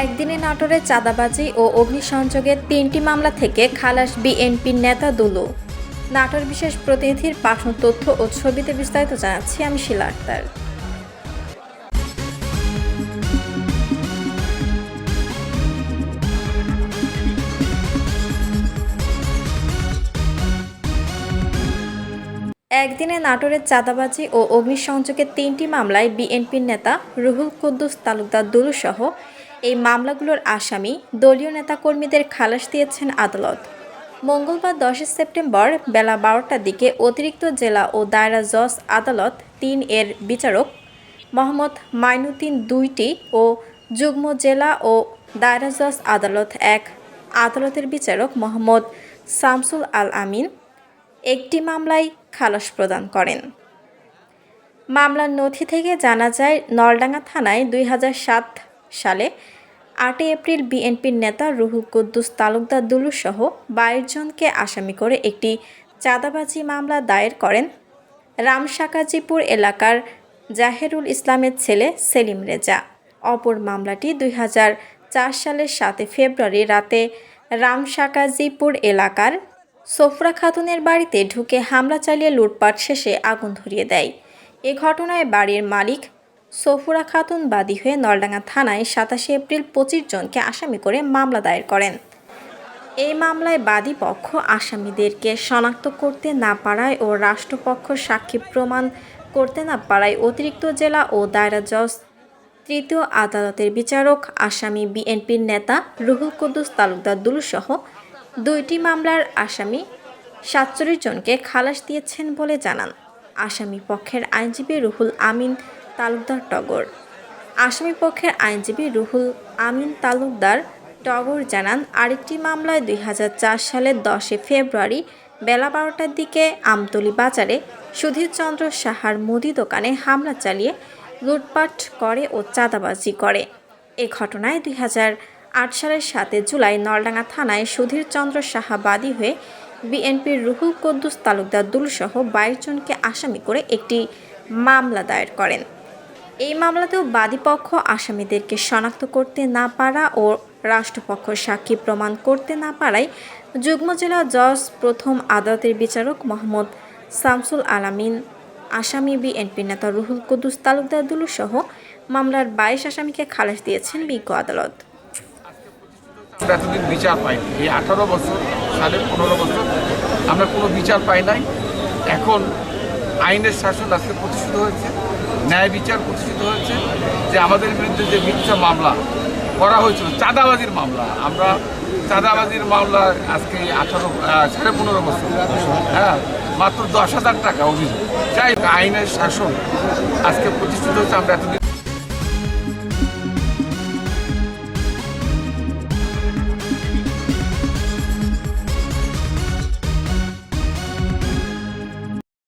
একদিনে নাটোরে চাঁদাবাজি ও অগ্নিসংযোগের তিনটি মামলা থেকে খালাস বিএনপির নেতা দুলু। নাটোর বিশেষ প্রতিনিধির পাঠানো তথ্য ও ছবিতে বিস্তারিত জানাচ্ছি আমি শিলা আক্তার। একদিনে নাটোরের চাঁদাবাজি ও অগ্নিসংযোগের তিনটি মামলায় বিএনপির নেতা রুহুল কুদ্দুস তালুকদার দুলু সহ এই মামলাগুলোর আসামি দলীয় নেতাকর্মীদের খালাস দিয়েছেন আদালত। মঙ্গলবার দশই সেপ্টেম্বর বেলা বারোটার দিকে অতিরিক্ত জেলা ও দায়রা জজ আদালত তিন এর বিচারক মোহাম্মদ মাইনুদ্দিন দুইটি ও যুগ্ম জেলা ও দায়রা জজ আদালত এক। আদালতের বিচারক মোহাম্মদ শামসুল আল আমিন একটি মামলায় খালাস প্রদান করেন। মামলার নথি থেকে জানা যায়, নলডাঙ্গা থানায় দুই হাজার সাত সালে আটই এপ্রিল বিএনপির নেতা রুহু কুদ্দুস তালুকদার দুলু সহ বাইশ জনকে আসামি করে একটি চাঁদাবাজি মামলা দায়ের করেন রামশাকাজিপুর এলাকার জাহেরুল ইসলামের ছেলে সেলিম রেজা। অপর মামলাটি দুই হাজার চার সালের সাতে ফেব্রুয়ারি রাতে রামশাকাজিপুর এলাকার সোফরা খাতুনের বাড়িতে ঢুকে হামলা চালিয়ে লুটপাট শেষে আগুন ধরিয়ে দেয়। এ ঘটনায় বাড়ির মালিক সফুরা খাতুন বাদী হয়ে নলডাঙ্গা থানায় সাতাশে এপ্রিল পঁচিশ জনকে আসামি করে মামলা দায়ের করেন। এই মামলায় বাদী পক্ষ আসামিদেরকে শনাক্ত করতে না পারায় ও রাষ্ট্রপক্ষ সাক্ষী প্রমাণ করতে না পারায় অতিরিক্ত জেলা ও দায়রা জজ, তৃতীয় আদালতের বিচারক, আসামি বিএনপির নেতা রুহুল কুদ্দুস তালুকদার দুলুসহ দুইটি মামলার আসামি সাতচল্লিশ জনকে খালাস দিয়েছেন বলে জানান। আসামি পক্ষের আইনজীবী রুহুল আমিন তালুকদার টগর। আসামিপক্ষের আইনজীবী রুহুল আমিন তালুকদার টগর জানান, আরেকটি মামলায় দুই হাজার চার সালের দশে ফেব্রুয়ারি বেলা বারোটার দিকে আমতলি বাজারে সুধীরচন্দ্র সাহার মুদি দোকানে হামলা চালিয়ে লুটপাট করে ও চাঁদাবাজি করে। এ ঘটনায় দুই আট সালের সাতে জুলাই নলডাঙ্গা থানায় সুধীরচন্দ্র সাহা বাদী হয়ে বিএনপির রুহুল কুদ্দুস তালুকদার দুলসহ বাইশ জনকে আসামি করে একটি মামলা দায়ের করেন। এই মামলাতেও বাদীপক্ষ আসামিদেরকে শনাক্ত করতে না পারা ও রাষ্ট্রপক্ষ সাক্ষী প্রমাণ করতে না পারায় যুগ্ম জেলা জজ প্রথম আদালতের বিচারক মোহাম্মদ শামসুল আলামিন, আসামি বিএনপি নেতা রুহুল কুদ্দুস তালুকদার দুলু সহ মামলার বাইশ আসামিকে খালাস দিয়েছেন বিজ্ঞ আদালত। এতদিন বিচার পাইনি। এই আঠারো বছর, সাড়ে পনেরো বছর আমরা কোনো বিচার পাই নাই। এখন আইনের শাসন আজকে প্রতিষ্ঠিত হয়েছে। ন্যায় বিচার প্রতিষ্ঠিত হয়েছে যে আমাদের বিরুদ্ধে যে মিথ্যা মামলা করা হয়েছিল, চাঁদাবাজির মামলা, আমরা চাঁদাবাজির মামলা আজকে আঠারো সাড়ে পনেরো বছর হ্যাঁ মাত্র দশ হাজার টাকা অভিযোগ। যাই আইনের শাসন আজকে প্রতিষ্ঠিত হচ্ছে আমরা এতদিন